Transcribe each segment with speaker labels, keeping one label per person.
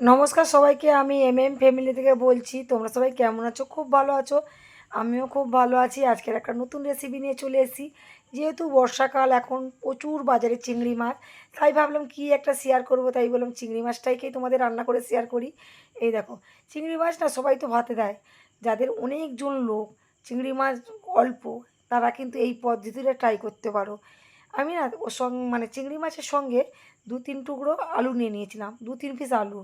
Speaker 1: নমস্কার সবাইকে, আমি এম এম ফ্যামিলি থেকে বলছি, তোমরা সবাই কেমন আছো? খুব ভালো আছো? আমিও খুব ভালো আছি। আজকের একটা নতুন রেসিপি নিয়ে চলে এসেছি। যেহেতু বর্ষাকাল, এখন প্রচুর বাজারে চিংড়ি মাছ, তাই ভাবলাম কি একটা শেয়ার করব, তাই বললাম চিংড়ি মাছটাইকেই তোমাদের রান্না করে শেয়ার করি। এই দেখো, চিংড়ি মাছ না সবাই তো ভাতে দেয়। যাদের অনেকজন লোক, চিংড়ি মাছ অল্প, তারা কিন্তু এই পদ্ধতিটা ট্রাই করতে পারো। আমি না ওর সঙ্গে মানে চিংড়ি মাছের সঙ্গে দু তিন টুকরো আলু নিয়ে নিয়েছিলাম, দু তিন পিস আলু।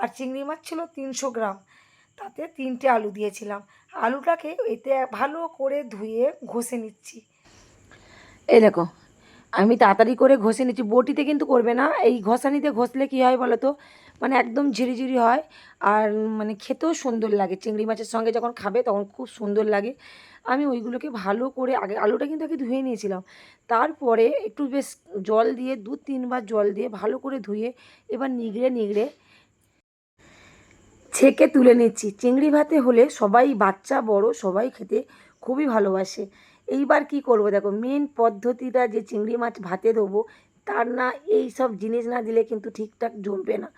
Speaker 1: আর চিংড়ি মাছ ছিল তিনশো গ্রাম, তাতে তিনটে আলু দিয়েছিলাম। আলুটাকে এতে ভালো করে ধুয়ে ঘষে নিচ্ছি। এই দেখো আমি তাড়াতাড়ি করে ঘষে নিচ্ছি। বটিতে কিন্তু করবে না। এই ঘষানিতে ঘষলে কী হয় বলো তো? মানে একদম ঝিরিঝিরি হয়। আর মানে খেতেও সুন্দর লাগে। চিংড়ি মাছের সঙ্গে যখন খাবে তখন খুব সুন্দর লাগে। আমি ওইগুলোকে ভালো করে আগে আলুটা কিন্তু আগে ধুয়ে নিয়েছিলাম। তারপরে একটু বেশ জল দিয়ে দু তিনবার জল দিয়ে ভালো করে ধুয়ে এবার নিগড়ে নিগড়ে ছেঁকে তুলে নিচ্ছি। চিংড়ি ভাতে হলে সবাই বাচ্চা, বড় সবাই খেতে খুবই ভালোবাসে। এইবার কি করব? দেখো মেন পদ্ধতিটা যে চিংড়ি মাছ ভাতে দেবো তার না এই সব জিনিস না দিলে কিন্তু ঠিকঠাক জমবে না।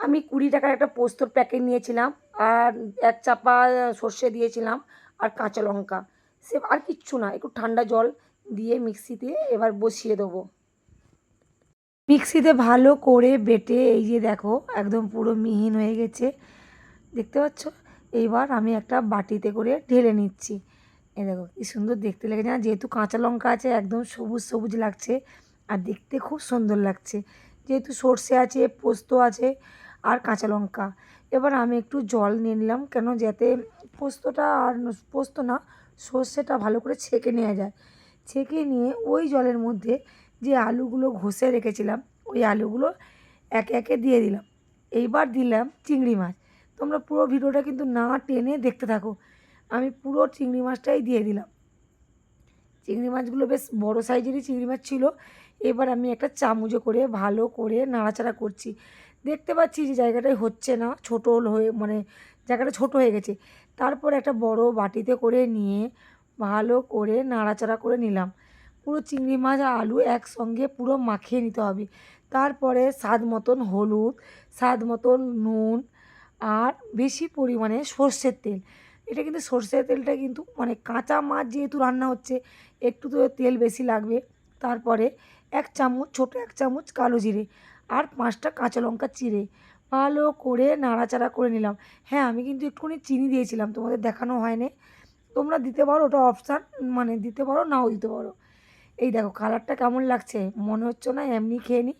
Speaker 1: আমি কুড়ি টাকার একটা পোস্তর প্যাকেট নিয়েছিলাম, আর এক চাপা সর্ষে দিয়েছিলাম, আর কাঁচা লঙ্কা। সে আর কিচ্ছু না, একটু ঠান্ডা জল দিয়ে মিক্সিতে এবার বসিয়ে দেবো। মিক্সিতে ভালো করে বেটে, এই যে দেখো, একদম পুরো মিহিন হয়ে গেছে। দেখতে পাচ্ছ? এইবার আমি একটা বাটিতে করে ঢেলে নিচ্ছি। এই দেখো, কি সুন্দর দেখতে লেগেছে না যেহেতু কাঁচা লঙ্কা আছে, একদম সবুজ সবুজ লাগছে। আর দেখতে খুব সুন্দর লাগছে। যেহেতু সর্ষে আছে, পোস্ত আছে আর কাঁচা লঙ্কা। এবার আমি একটু জল নিয়ে নিলাম, কেন যাতে পোস্তটা আর পোস্ত না, সর্ষেটা ভালো করে ছেঁকে নেওয়া যায়। ছেঁকে নিয়ে ওই জলের মধ্যে যে আলুগুলো ঘষে রেখেছিলাম, ওই আলুগুলো একে একে দিয়ে দিলাম। এইবার দিলাম চিংড়ি মাছ। তোমরা পুরো ভিডিওটা কিন্তু না টেনে দেখতে থাকো। আমি পুরো চিংড়ি মাছটাই দিয়ে দিলাম। চিংড়ি মাছগুলো বেশ বড় সাইজেরই চিংড়ি মাছ ছিল। এবার আমি একটা চামচে করে ভালো করে নাড়াচাড়া করছি। দেখতে পাচ্ছি যে জায়গাটায় হচ্ছে না, ছোটো হয়ে মানে জায়গাটা ছোট হয়ে গেছে। তারপর একটা বড় বাটিতে করে নিয়ে ভালো করে নাড়াচাড়া করে নিলাম। পুরো চিংড়ি মাছ আর আলু একসঙ্গে পুরো মাখিয়ে নিতে হবে। তারপরে স্বাদ মতন হলুদ, স্বাদ মতন নুন আর বেশি পরিমাণে সর্ষের তেল। এটা কিন্তু সর্ষের তেলটা কিন্তু মানে কাঁচা মাছ যেহেতু রান্না হচ্ছে, একটু তো তেল বেশি লাগবে। তারপরে এক চামচ, ছোটো এক চামচ কালো জিরে আর পাঁচটা কাঁচা লঙ্কা চিরে ভালো করে নাড়াচাড়া করে নিলাম। হ্যাঁ আমি কিন্তু একটুখানি চিনি দিয়েছিলাম, তোমাদের দেখানো হয়নি। তোমরা দিতে পারো, ওটা অপশান মানে দিতে পারো, নাও দিতে পারো। এই দেখো, কালারটা কেমন লাগছে? মনে হচ্ছে না এমনি খেয়ে নিই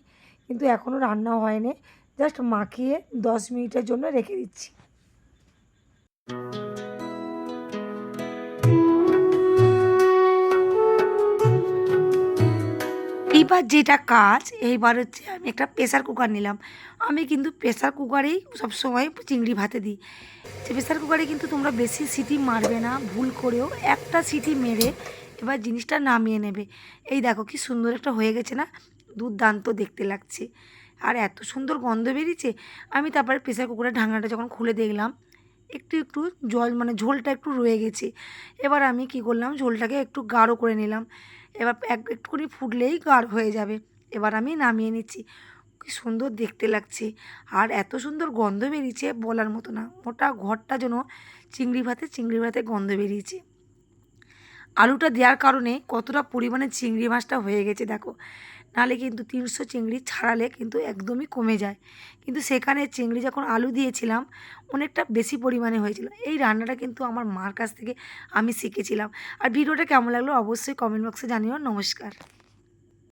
Speaker 1: কিন্তু এখনও রান্নাও হয়নি। জাস্ট মাখিয়ে দশ মিনিটের জন্য রেখে দিচ্ছি। এইবার যেটা কাজ, এইবার হচ্ছে আমি একটা প্রেশার কুকার নিলাম। আমি কিন্তু প্রেশার কুকারেই সবসময় চিংড়ি ভাতে দিই। যে প্রেশার কুকারে কিন্তু তোমরা বেশি সিটি মারবে না, ভুল করেও একটা সিটি মেরে এবার জিনিসটা নামিয়ে নেবে। এই দেখো কি সুন্দর একটা হয়ে গেছে না? দুর্দান্ত দেখতে লাগছে। আর এত সুন্দর গন্ধ বেরিয়েছে। আমি তারপরে প্রেশার কুকারের ঢাকনাটা যখন খুলে দেখলাম, একটু একটু জল মানে ঝোলটা একটু রয়ে গেছে। এবার আমি কি করলাম? ঝোলটাকে একটু গাঢ় করে নিলাম। এবার এক একটুখানি ফুটলেই গাঢ় হয়ে যাবে। এবার আমি নামিয়ে নিচ্ছি। কি সুন্দর দেখতে লাগছে। আর এত সুন্দর গন্ধ বেরিয়েছে বলার মতো না। ওটা ঘরটা যেন চিংড়ি ভাতে চিংড়ি ভাতে গন্ধ বেরিয়েছে। আলুটা দেওয়ার কারণে কতটা পরিমাণে চিংড়ি মাছটা হয়ে গেছে দেখো। নাহলে কিন্তু তিনশো চিংড়ি ছাড়ালে কিন্তু একদমই কমে যায়। কিন্তু সেখানে চিংড়ি যখন আলু দিয়েছিলাম, অনেকটা বেশি পরিমাণে হয়েছিল। এই রান্নাটা কিন্তু আমার মার কাছ থেকে আমি শিখেছিলাম। আর ভিডিওটা কেমন লাগল অবশ্যই কমেন্ট বক্সে জানিও। নমস্কার।